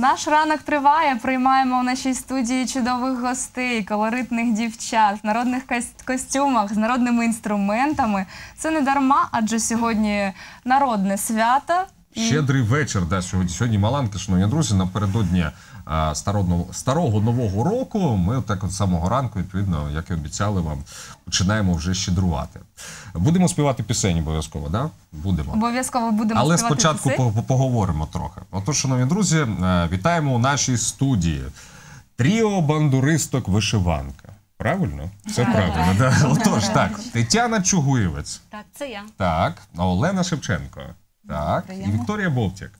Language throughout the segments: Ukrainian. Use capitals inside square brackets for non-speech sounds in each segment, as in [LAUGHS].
Наш ранок триває. Приймаємо у нашій студії чудових гостей, колоритних дівчат в народних кос- костюмах з народними інструментами. Це не дарма, адже сьогодні народне свято. Щедрий вечір. Да, сьогодні, сьогодні Маланка, шановні друзі, напередодні старого, старого нового року. Ми так от самого ранку, відповідно, як і обіцяли вам, починаємо вже щедрувати. Будемо співати пісень обов'язково, да? Будемо. обов'язково будемо Але співати спочатку пісень. по- по- поговоримо трохи. Отож, шановні друзі, е, вітаємо у нашій студії. Тріо бандуристок вишиванка. Правильно? Все правильно. Да. Отож, так. Тетяна Чугуєвець. Так, це я. Так, Олена Шевченко. Так, і Вікторія Бовтяк.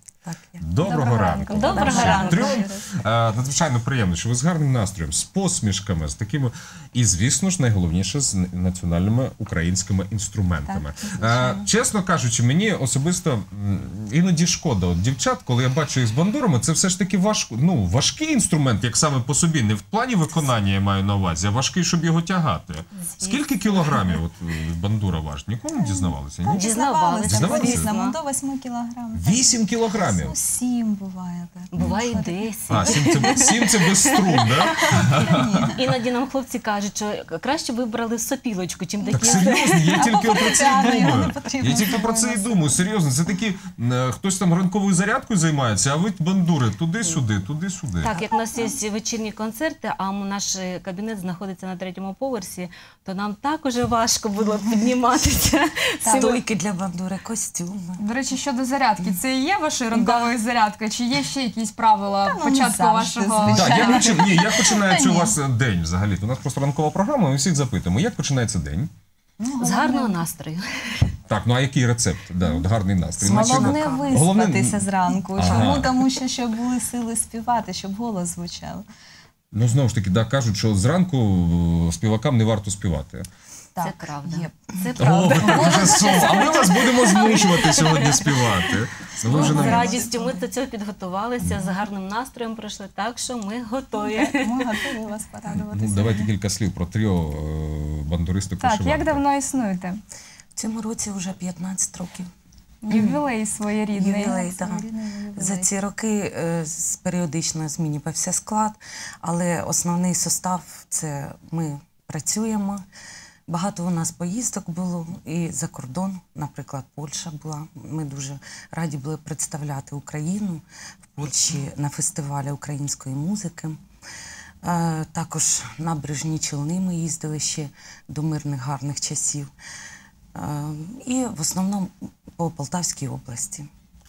Доброго, Доброго ранку. Доброго ранку. Трьом е, надзвичайно приємно, що ви з гарним настроєм, з посмішками, з такими, і звісно ж, найголовніше з національними українськими інструментами. Так. Е, чесно кажучи, мені особисто іноді шкода от дівчат, коли я бачу їх з бандурами, це все ж таки важко, ну, важкий інструмент, як саме по собі, не в плані виконання я маю на увазі, а важкий, щоб його тягати. Скільки кілограмів от, е, бандура важить? Ніколи не дізнавалися? Ні? Дізнавалися. Дізнавалися? По-різному, до 8 кілограмів. Вісім кілограмів. Ну, 7 буває. Так. Буває 10. А, сім це, сім це без струн, да? Іноді нам хлопці кажуть, що краще вибрали сопілочку, чим Так серйозно, я тільки про це і думаю. потрібно Я тільки про це і думаю. Серйозно, це такі е, хтось там ранковою зарядкою займається, а ви бандури туди-сюди, туди-сюди. Так, як у нас є вечірні концерти, а наш кабінет знаходиться на третьому поверсі, то нам так уже важко було [LAUGHS] підніматися. Стойки для бандури, костюми. До речі, щодо зарядки, це і є вашою ранковою зарядкою? Чи є ще якісь правила Та, ну, початку завжди, вашого. Так, як, почи... Ні, як починається Та у вас день взагалі? У нас просто ранкова програма, ми всіх запитуємо, як починається день? Ну, З гарного настрою. Так, ну а який рецепт? Да, от гарний настрій. Значить, Головне виспатися зранку. Ага. Чому? Тому що щоб були сили співати, щоб голос звучав. Ну знову ж таки, да, кажуть, що зранку е, співакам не варто співати. Це правда. Є. Це О, правда. [LAUGHS] вже сон. А ми вас будемо змушувати сьогодні співати. Ну, ви вже З нам- радістю ми до цього підготувалися, з гарним настроєм пройшли, так що ми готові. Ми готові вас Ну, порадувати. давайте кілька слів про тріо е, бандуристок Так, як давно існуєте? В цьому році вже 15 років. Ювілей своєрідний. Ювілей, так. Своєрідний ювілей. За ці роки е, з- періодично змінювався склад, але основний состав це ми працюємо. Багато у нас поїздок було і за кордон, наприклад, Польща була. Ми дуже раді були представляти Україну в Польщі на фестивалі української музики. Е, Також набережні Челни ми їздили ще до мирних гарних часів. Е, І в основному по Полтавській області.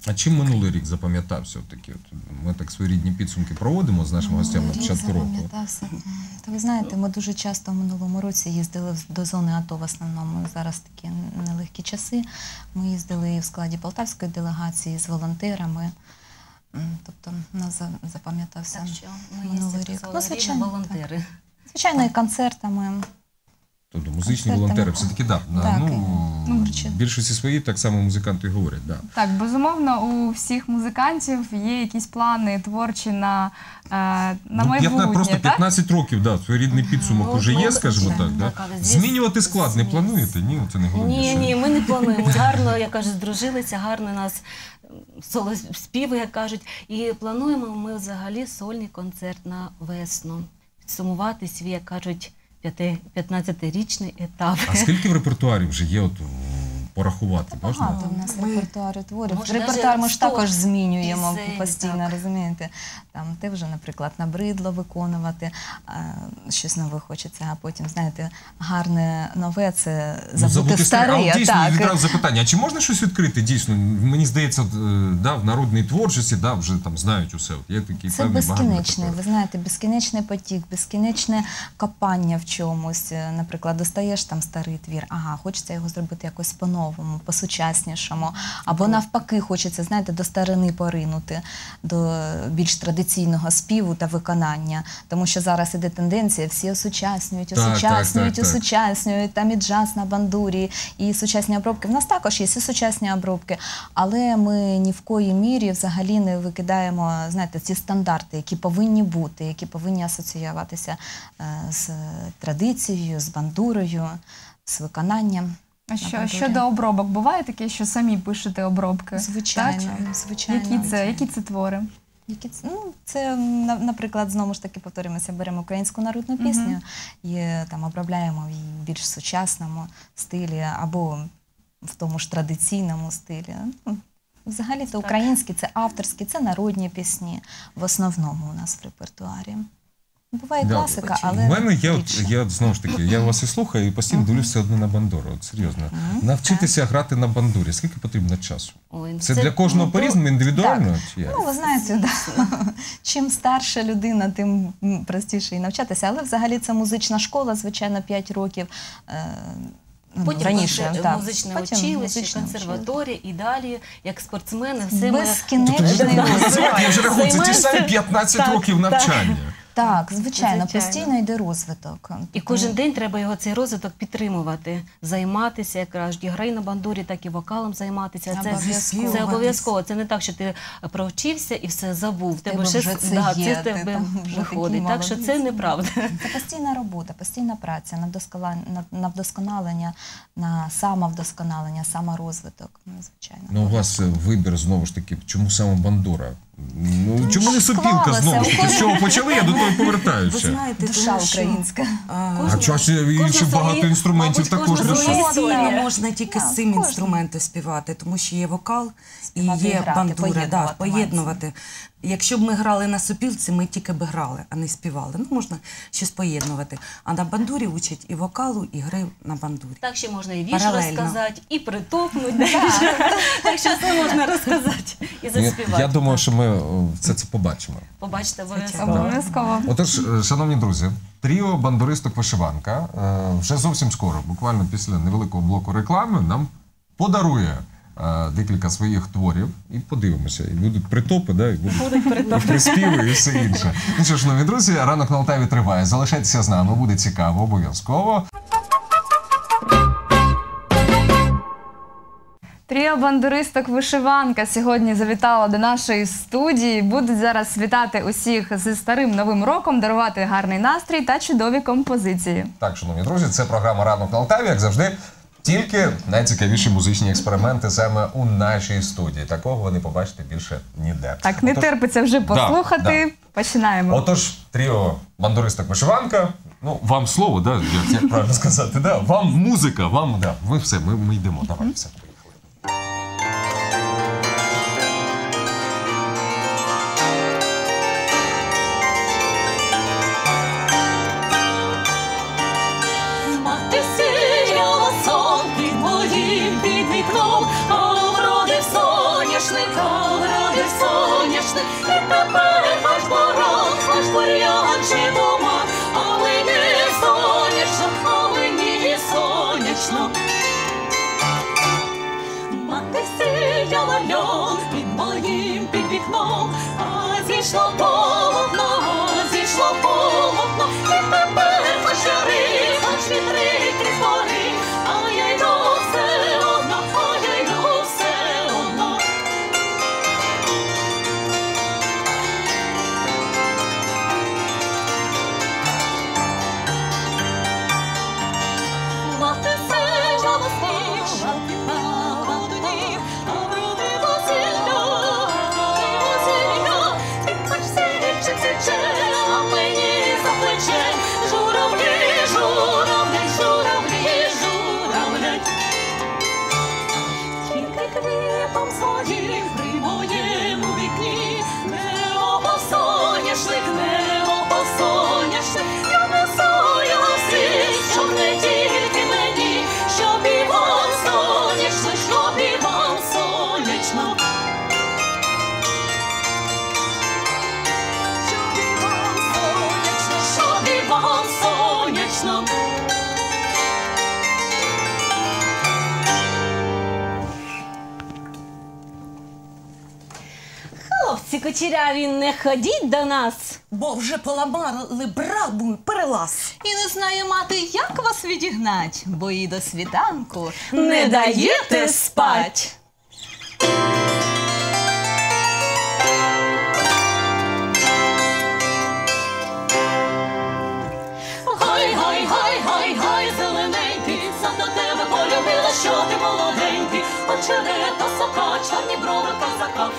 А чим минулий рік запам'ятався? Такі от ми так своєрідні підсумки проводимо з нашими гостями на початку року. Та ви знаєте, ми дуже часто в минулому році їздили до зони АТО в основному. Зараз такі нелегкі часи. Ми їздили і в складі полтавської делегації з волонтерами. Тобто нас запам'ятався Так що ми минулий рік. Ну, звичайно, волонтери. так. Звичайно, і концертами. Тобто музичні волонтери, все таки да. Так, ну, ну, більшості свої так само музиканти говорять. Да. Так, безумовно, у всіх музикантів є якісь плани творчі на, е, на ну, майбутнє. 15, просто так? 15 років, да, своєрідний підсумок Ну, уже є, ну, скажімо так. Да? так, Змінювати склад не плануєте? Ні, це не Ні, головніше. ні, ми не [LAUGHS] плануємо. Гарно, я кажу, здружилися, гарно нас соло співи, як кажуть. І плануємо ми взагалі сольний концерт на весну. Підсумувати свій, як кажуть, 15-річний етап. А скільки в репертуарі вже є от, порахувати? Можна? Багато в нас Ми- творів. може, Репертуар ми ж 100 також змінюємо пісень, постійно, так. розумієте? Там те вже, наприклад, набридло виконувати, а, щось нове хочеться, а потім, знаєте, гарне нове це Ну, забути старе. А от дійсно так. відразу запитання: а чи можна щось відкрити? Дійсно, мені здається, е, да, в народній творчості да, вже там знають усе. От є такі Це багато ви знаєте, безкінечний потік, безкінечне копання в чомусь. Наприклад, достаєш там старий твір, ага, хочеться його зробити якось по-новому, по-сучаснішому. Або навпаки, хочеться, знаєте, до старини поринути, до більш традиційного співу та виконання. Тому що зараз іде тенденція, всі осучаснюють, осучаснюють, так, так. осучаснюють, там і джаз на бандурі, і сучасні обробки. В нас також є і сучасні обробки, але ми ні в коїй мірі взагалі не викидаємо знаєте, ці стандарти, які повинні бути, які повинні асоціюватися е, з традицією, з бандурою, з виконанням. А що, щодо обробок, буває таке, що самі пишете обробки? Звичайно, Так? звичайно. Які це, які це твори? Які це, ну, це, на- наприклад, знову ж таки повторюємося, беремо українську народну пісню і е, там обробляємо в її більш сучасному стилі або в тому ж традиційному стилі. Ну, взагалі то українські, це авторські, це народні пісні в основному у нас в репертуарі. Буває Да. класика, У але мене я, от, рідше. я от, знову ж таки, я вас і слухаю, і постійно дивлюся одне на бандуру. От серйозно. Навчитися грати на бандурі. Скільки потрібно часу? Ой, Це, для кожного ну, по-різному, індивідуально? Чи як? Ну, ви знаєте, да. [LAUGHS] чим старша людина, тим м, простіше і навчатися. Але взагалі це музична школа, звичайно, 5 років. е, ну, Потім раніше, так. музичне Потім училище, музичне консерваторія і далі, як спортсмени, все ми Безкінечний Тобто, розвиток. Я вже рахую, це ті самі 15 Так, років так. навчання. Так, звичайно, Звичайно. постійно йде розвиток. І кожен день треба його цей розвиток підтримувати, займатися, як кажуть, і грай на бандурі, так і вокалом займатися. Це Обов'язково. це обов'язково. Це не так, що ти провчився і все забув. В Тебе ще вже це да, є, це ти тебе там вже виходить. такий Так що це молодець. неправда. Це постійна робота, постійна праця на вдоскола- на- на вдосконалення, на самовдосконалення, саморозвиток. Ну, звичайно. Ну, у вас е, вибір знову ж таки, чому саме бандура? Ну, чому не сопілка склалося. знову ж таки? З чого почали, я до того і Ви повертаюся. знаєте, Душа тому що, українська. а, А чого ж інші багато інструментів мабуть, також кожна можна тільки з цим інструментом співати, тому що є вокал Співати і є грати, бандура. Да, поєднувати поєднувати. Якщо б ми грали на сопілці, ми тільки б грали, а не співали. Ну, можна щось поєднувати. А на бандурі учать і вокалу, і гри на бандурі. Так що можна і вірш Паралельно. розказати, і притопнути. Так що все можна розказати і заспівати. я думаю, що ми все це побачимо. Побачите обов'язково. Обов'язково. Отож, е, шановні друзі, тріо бандуристок вишиванка е, вже зовсім скоро, буквально після невеликого блоку реклами, нам подарує декілька своїх творів і подивимося. І будуть притопи, да, і будуть приспіви і все інше. Ну що ж, шановні друзі, ранок на Алтаві триває. Залишайтеся з нами, буде цікаво, обов'язково. Тріо бандуристок вишиванка сьогодні завітала до нашої студії. Будуть зараз вітати усіх зі старим новим роком, дарувати гарний настрій та чудові композиції. Так, шановні друзі, це програма Ранок на Алтаві, як завжди. Тільки найцікавіші музичні експерименти саме у нашій студії. Такого ви не побачите більше ніде. Так, не Отож- терпиться вже послухати. Починаємо. Отож, тріо бандуристок вишиванка. Ну, вам слово, да, як, як правильно сказати, да? вам музика, вам да. Ми все, ми, ми йдемо. Давай, все, соняшник, і тепер а мені сонячно, а. Мати сіяла льон під моїм під вікном, а зійшло полотно, кучеряві, не ходіть до нас. Бо вже поламали брабу перелаз. І не знаю мати, як вас відігнать, бо і до світанку Не даєте спать. Що ти молоденький. Очерета сока, чорні брови козака.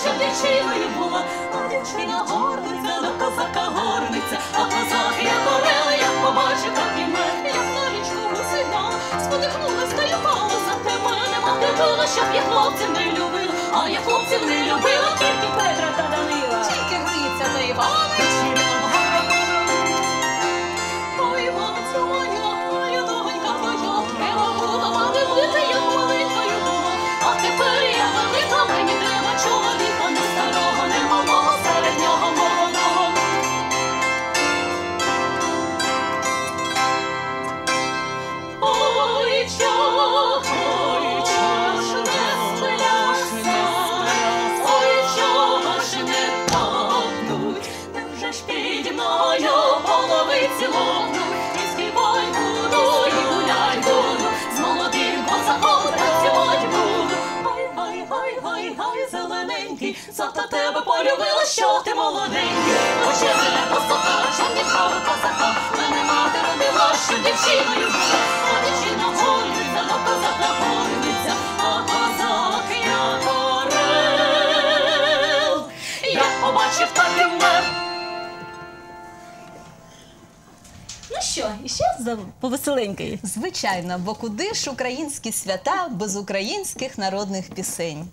Щоб дівчиною була, а дівчина горниця, до козака горниця, а козак як орел, як побачив, так і мене, як на річку гусина. Й упала за те мене, мати била, щоб я хлопців не любила, а я хлопців не любила, завтра тебе полюбила, що ти молоденький. Очевидно, посока, що право козака, мене мати родила, що дівчиною була, а дівчина горниця, до козака горниця, а козак як орел. Як побачив, так і вмер. Ну що, іще за повеселенької? Звичайно, бо куди ж українські свята без українських народних пісень?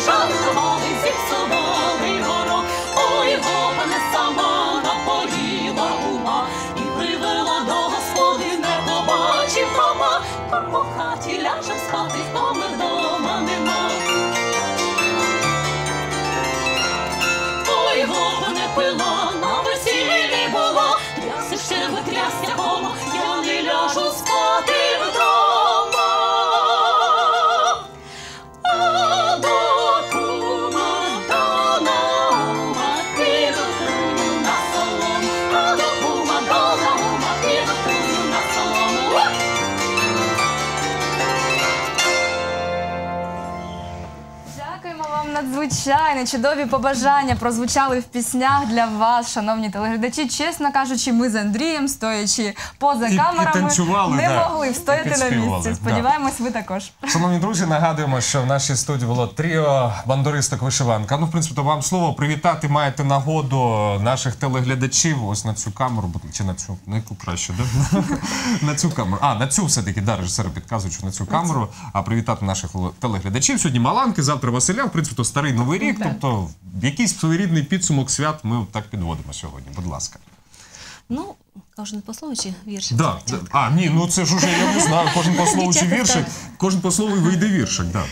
Простували, жартували, зіпсували город, Ой, гопане сама напоїла ума і привела до господи, не побачив по хаті ляже спати, ми вдома нема. Ой, не пила, надзвичайно. Чудові побажання прозвучали в піснях для вас, шановні телеглядачі. Чесно кажучи, ми з Андрієм, стоячи поза І- і камерами, танцювали, не да, могли і встояти на підспівували, місці. да. Сподіваємось, ви також. Шановні друзі, нагадуємо, що в нашій студії було тріо бандуристок вишиванка. Ну, в принципі, то вам слово привітати маєте нагоду наших телеглядачів. Ось на цю камеру, будь- чи на цю, на яку краще, да? [LAUGHS] на цю камеру. А, на цю все-таки, да, режисери підказують, що на цю камеру. А привітати наших телеглядачів. Сьогодні Маланки, завтра Василя. В принципі, то старий новий рік. Тобто, якийсь своєрідний підсумок свят ми так підводимо сьогодні. Будь ласка. Ну, кожен по слову чи вірш? Да, да. А, ні, ну це ж уже я не знаю. Кожен по слову чи віршик, кожен по слову і вийде віршик. Да.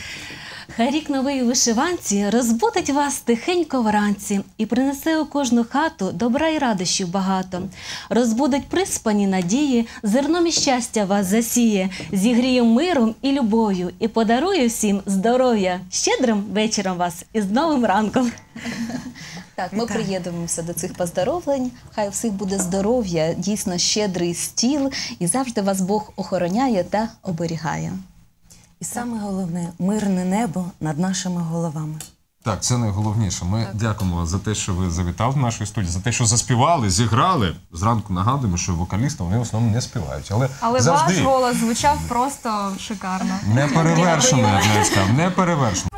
Хай рік новий у вишиванці розбудить вас тихенько вранці і принесе у кожну хату добра і радощів багато. Розбудить приспані надії, зерном і щастя вас засіє, зігріє миром і любов'ю, і подарує всім здоров'я. Щедрим вечором вас і з новим ранком. Так, ми приєднуємося до цих поздоровлень. Хай у всіх буде здоров'я, дійсно щедрий стіл, і завжди вас Бог охороняє та оберігає. І саме головне мирне небо над нашими головами. Так, це найголовніше. Ми дякуємо вас за те, що ви завітали в нашу студію, за те, що заспівали, зіграли. Зранку нагадуємо, що вокалісти вони в основному не співають. Але, Але завжди ваш голос звучав просто шикарно. Неперевершено, я б навіть сказав, не перевершено.